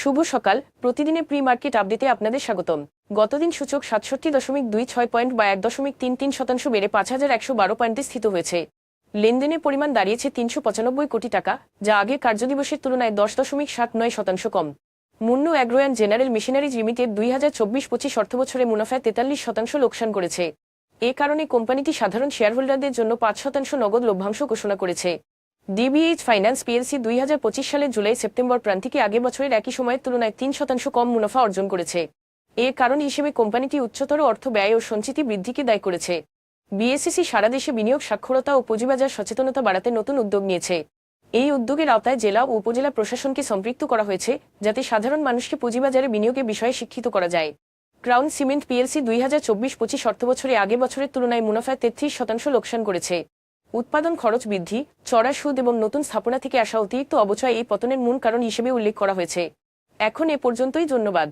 শুভ সকাল। প্রতিদিনের pre market আপডেটে আপনাদের স্বাগতম। গতদিন সূচক সাতষট্টি দশমিক দুই ছয় পয়েন্ট বা এক দশমিক তিন তিন শতাংশ বেড়ে পাঁচ হাজার একশো বারো পয়েন্টে স্থিত হয়েছে। লেনদেনের পরিমাণ দাঁড়িয়েছে তিনশো পঁচানব্বই কোটি টাকা, যা আগে কার্যদিবসের তুলনায় দশ দশমিক সাত নয় শতাংশ কম। Munnu agro and general machineries limited দুই হাজার চব্বিশ পঁচিশ অর্থবছরে মুনাফায় তেতাল্লিশ শতাংশ লোকসান করেছে। এ কারণে কোম্পানিটি সাধারণ শেয়ারহোল্ডারদের জন্য পাঁচ শতাংশ নগদ লভ্যাংশ ঘোষণা করেছে। ডিবিএইচ ফাইন্যান্স পিএলসি দুই হাজার পঁচিশ সালের জুলাই সেপ্টেম্বর প্রান্তিকে আগে বছরের একই সময়ের তুলনায় তিন শতাংশ কম মুনাফা অর্জন করেছে। এর কারণ হিসেবে কোম্পানিটি উচ্চতর অর্থ ব্যয় ও সঞ্চিতি বৃদ্ধিকে দায় করেছে। বিএসসিসি সারা দেশে বিনিয়োগ, সাক্ষরতা ও পুঁজিবাজার সচেতনতা বাড়াতে নতুন উদ্যোগ নিয়েছে। এই উদ্যোগের আওতায় জেলা ও উপজেলা প্রশাসনকে সম্পৃক্ত করা হয়েছে, যাতে সাধারণ মানুষকে পুঁজিবাজারে বিনিয়োগের বিষয়ে শিক্ষিত করা যায়। ক্রাউন সিমেন্ট পিএলসি দুই হাজার চব্বিশ পঁচিশ অর্থবছরে আগে বছরের তুলনায় মুনাফায় তেত্রিশ শতাংশ লোকসান করেছে। উৎপাদন খরচ বৃদ্ধি, চড়া সুদ এবং নতুন স্থাপনা থেকে আসা অতিরিক্ত অবচয় এই পতনের মূল কারণ হিসেবে উল্লেখ করা হয়েছে। এখন এ পর্যন্তই, ধন্যবাদ।